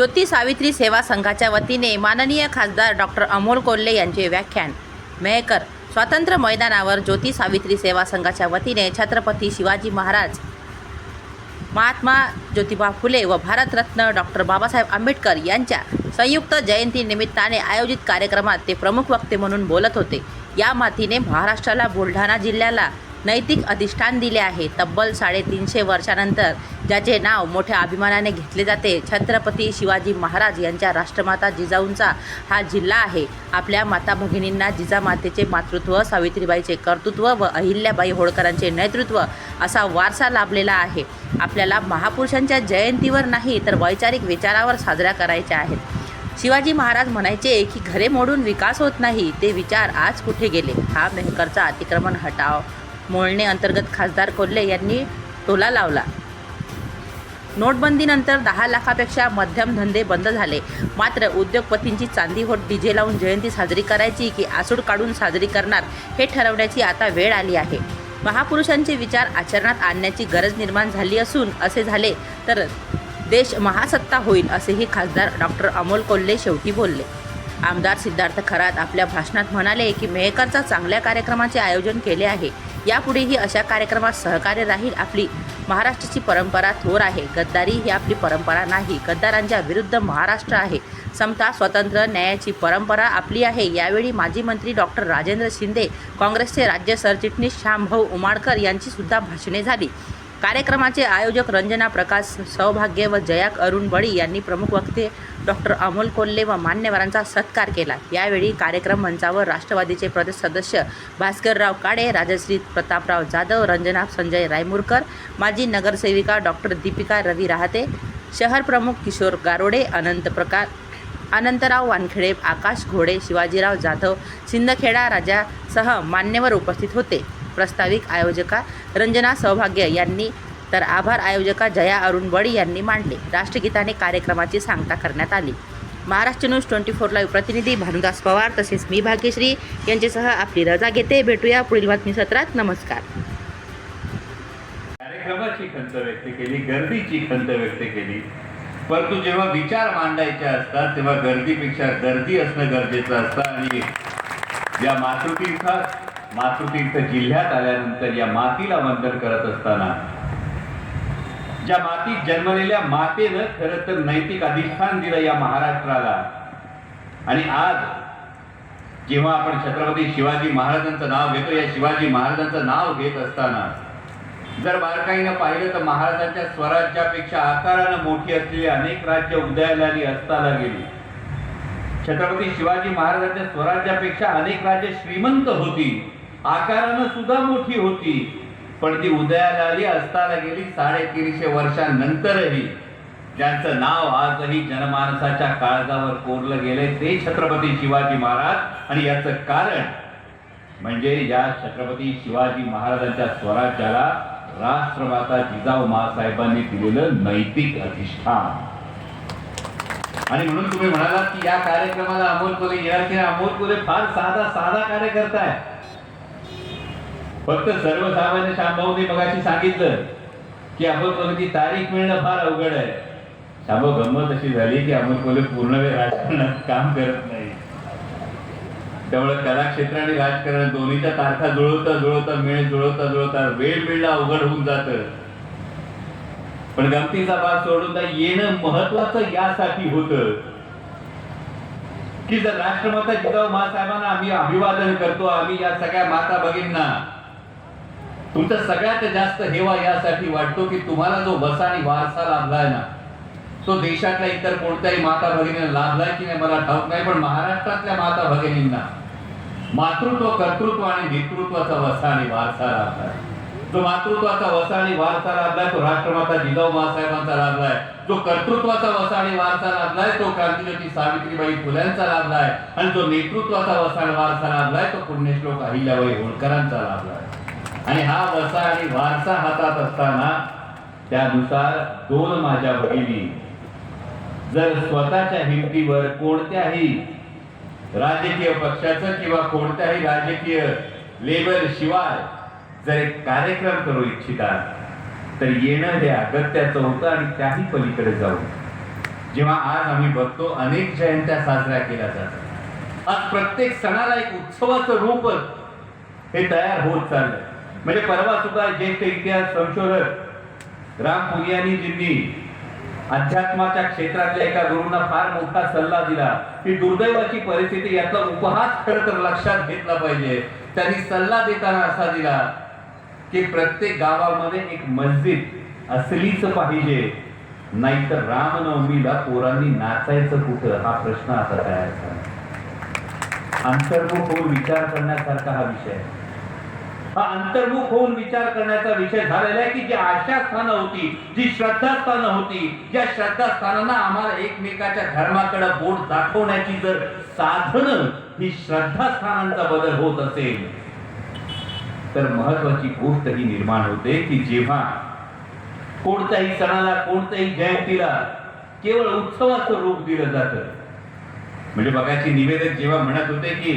ज्योती सावित्री सेवा संघाच्या वतीने माननीय खासदार डॉक्टर अमोल कोल्हे यांचे व्याख्यान. मेहकर स्वातंत्र्य मैदानावर ज्योती सावित्री सेवा संघाच्या वतीने छत्रपती शिवाजी महाराज महात्मा ज्योतिबा फुले व भारतरत्न डॉक्टर बाबासाहेब आंबेडकर यांच्या संयुक्त जयंती निमित्ताने आयोजित कार्यक्रमात ते प्रमुख वक्ते म्हणून बोलत होते. या मातीने महाराष्ट्राला बुलढाणा जिल्ह्याला नैतिक अधिष्ठान दिले आहे. तब्बल साडेतीनशे वर्षानंतर ज्याचे नाव मोठ्या अभिमानाने घेतले जाते छत्रपती शिवाजी महाराज यांच्या राष्ट्रमाता जिजाऊंचा हा जिल्हा आहे. आपल्या माता भगिनींना जिजामातेचे मातृत्व सावित्रीबाईचे कर्तृत्व व अहिल्याबाई होळकरांचे नेतृत्व असा वारसा लाभलेला आहे. आपल्याला महापुरुषांच्या जयंतीवर नाही तर वैचारिक विचारावर साजरा करायच्या आहेत. शिवाजी महाराज म्हणायचे की घरे मोडून विकास होत नाही. ते विचार आज कुठे गेले? हा मेहकरचा अतिक्रमण हटाव. मोळणे अंतर्गत खासदार कोल्हे यांनी टोला लावला. नोटबंदीनंतर दहा लाखापेक्षा मध्यम धंदे बंद झाले. मात्र उद्योगपतींची चांदी होट डीजे लावून जयंती साजरी करायची की आसूड काढून साजरी करणार हे ठरवण्याची आता वेळ आली आहे. महापुरुषांचे विचार आचरणात आणण्याची गरज निर्माण झाली असून असे झाले तर देश महासत्ता होईल असेही खासदार डॉक्टर अमोल कोल्हे शेवटी बोलले. आमदार सिद्धार्थ खरात आपल्या भाषणात म्हणाले की मेहकरचा चांगल्या कार्यक्रमाचे आयोजन केले आहे. यापुढेही अशा कार्यक्रमात सहकार्य राहील आपली महाराष्ट्राची परंपरा थोर आहे. गद्दारी ही आपली परंपरा नाही. गद्दारांच्या विरुद्ध महाराष्ट्र आहे. समता स्वतंत्र न्यायाची परंपरा आपली आहे. यावेळी माजी मंत्री डॉक्टर राजेंद्र शिंदे काँग्रेसचे राज्य सरचिटणीस श्यामभाऊ उमाडकर यांची सुद्धा भाषणे झाली. कार्यक्रमाचे आयोजक रंजना प्रकाश सौभाग्य व जयाक अरुण बळी यांनी प्रमुख वक्ते डॉक्टर अमोल कोल्हे व मान्यवरांचा सत्कार केला. यावेळी कार्यक्रम मंचावर राष्ट्रवादीचे प्रदेश सदस्य भास्करराव काळे राजश्री प्रतापराव जाधव रंजना संजय रायमुरकर माजी नगरसेविका डॉक्टर दीपिका रवी राहते शहर प्रमुख किशोर गारोडे अनंत प्रकार अनंतराव वानखेडे आकाश घोडे शिवाजीराव जाधव सिंदखेडा राजासह मान्यवर उपस्थित होते. प्रस्ताविक आयोजका रंजना सौभाग्य यांनी तर आभार आयोजका जया अरुण बळी यांनी मांडले. राष्ट्रगीताने कार्यक्रमाची सांगता करण्यात आली. Maharashtra news twenty four live प्रतिनिधी भानुदास पवार तसेच मी भाग्यश्री यांच्यासह आपली रजा घेते. भेटूया पुढील बातमी सत्रात. नमस्कार. कार्यक्रमाची खंत व्यक्त केली गर्दीची खंत व्यक्त केली. परंतु जेव्हा विचार मांडायचे असतात तेव्हा गर्दीपेक्षा गर्दी असणं गरजेचं असतं. आणि या मातृतीर्थात मातृतीर्थ जिल्ह्यात आल्यानंतर या मातीला वंदन करत असताना ज्या मातीत जन्मलेल्या मातेनं खरं तर नैतिक अधिष्ठान दिलं या महाराष्ट्राला. आणि आज जेव्हा आपण छत्रपती शिवाजी महाराजांचं नाव घेतो या शिवाजी महाराजांचं नाव घेत असताना जर बारकाईनं पाहिलं तर महाराजांच्या स्वराज्यापेक्षा आकारानं मोठी असलेली अनेक राज्य उदयाला आली असताना गेली. छत्रपती शिवाजी महाराजांच्या स्वराज्यापेक्षा अनेक राज्य श्रीमंत होती. आकारानं सुद्धा मोठी होती. पण ती उदयाला आली असताना गेली साडेतीनशे वर्षांनंतरही. ज्यांचं नाव आजही जनमानसाच्या काळजावर कोरलं गेलंय ते छत्रपती शिवाजी महाराज. आणि याचं कारण म्हणजे या छत्रपती शिवाजी महाराजांच्या स्वराज्याला राष्ट्रमाता जिजाऊ महासाहेबांनी दिलेलं नैतिक अधिष्ठान. आणि म्हणून तुम्ही म्हणालात की या कार्यक्रमाला अमोल कोले येणार की अमोल कोले फार साधा साधा कार्यकर्ता आहे. फक्त सर्वसामान्य शांभाऊने मगाशी सांगितलं की अमोल कोलेची तारीख मिळणं फार अवघड आहे. शांभाऊ गंमत अशी झाली की अमोल कोले पूर्ण वेळ राजकारणात काम करत नाही. त्यामुळे कलाक्षेत्र आणि राजकारण दोन्हीच्या तारखा जुळवता जुळवता मेळ जुळवता जुळवता वेळ मिळणं अवघड होऊन जात. पण गमतीचा भाग सोडून येणं महत्वाचं यासाठी होत. की जर राष्ट्रमाता जिजाऊ महासाहेबांना आम्ही अभिवादन करतो आम्ही या सगळ्या माता भगिनींना तुमचा सगळ्यात जास्त हेवा यासाठी वाटतो की तुम्हाला जो वसा आणि वारसा लाभलाय ना तो देशातल्या इतर कोणत्याही माता भगिनीला लाभलाय की नाही मला ठाऊक नाही पण महाराष्ट्रातल्या माता भगिनींना मातृत्व कर्तृत्व आणि नेतृत्वाचा वसा आणि वारसा लाभलाय. जो मातृत्वाचा वसा आणि वारसा लाभलाय तो राष्ट्रमाता जिजाऊ महासाहेबांचा लाभलाय. जो कर्तृत्वाचा वसा आणि वारसा लाभलाय तो क्रांतीज्योती सावित्रीबाई फुल्यांचा लाभलाय. आणि जो नेतृत्वाचा वसा आणि वारसा लाभलाय तो पुण्यश्लोक अहिल्याबाई होळकरांचा लाभलाय. आणि हा वसा आणि वारसा हातात असताना त्यानुसार दोन माझ्या भगिनी जर स्वतःच्या हिमतीवर कोणत्याही राजकीय पक्षाचं किंवा कोणत्याही राजकीय लेबल शिवाय जर एक कार्यक्रम करू इच्छितात तर येणं हे अगत्याचं होतं आणि त्याही पलीकडे जाऊ जेव्हा आज आम्ही बघतो अनेक जयंत्या साजऱ्या केल्या जातात. आज प्रत्येक सणाला एक उत्सवाचं रूप हे तयार होत चाललंय. म्हणजे परवा सुद्धा ज्येष्ठ इतिहास संशोधक राम पुनियानीजींनी अध्यात्माच्या क्षेत्रातल्या एका गुरुंना फार मोठा सल्ला दिला की दुर्दैवाची परिस्थिती यातला उपहास खरं तर लक्षात घेतला पाहिजे. त्यांनी सल्ला देताना असा दिला की प्रत्येक गावामध्ये एक मस्जिद असलीच पाहिजे. नाहीतर रामनवमीला पोरांनी नाचायचं कुठं? हा प्रश्न आता तयार झाला. अंतर्मुख होऊन विचार करण्यासारखा हा विषय आहे. हा अंतर्मुख होऊन विचार करण्याचा विषय झालेला आहे की जी आशास्थानं होती जी श्रद्धास्थानं होती ज्या श्रद्धास्थानांना आम्हाला एकमेकाच्या धर्माकडे बोट दाखवण्याची जर साधनं ही श्रद्धास्थानांचा बदल होत असेल तर महत्वाची गोष्ट ही निर्माण होते की जेव्हा कोणत्याही सणाला कोणत्याही जयंतीला केवळ उत्सवाचं रूप दिलं जातं. म्हणजे बघायची निवेदक जेव्हा म्हणत होते की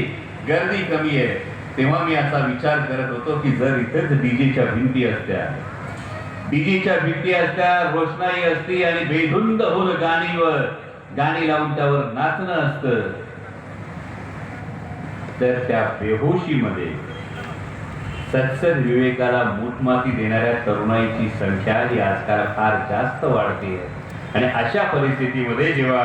गर्दी कमी आहे तेव्हा मी असा विचार करत होतो की जर इथेच डीजेच्या भिंती असत्या डीजेच्या भिंती असत्या रोषणाई असती आणि बेधुंद होऊन गाणीवर गाणी लावून त्यावर नाचणं असत तर त्या बेहोशीमध्ये सत्सद विवेकाला मूठमाती देणाऱ्या तरुणाईची संख्या ही आजकाल फार जास्त वाढते. आणि अशा परिस्थितीमध्ये जेव्हा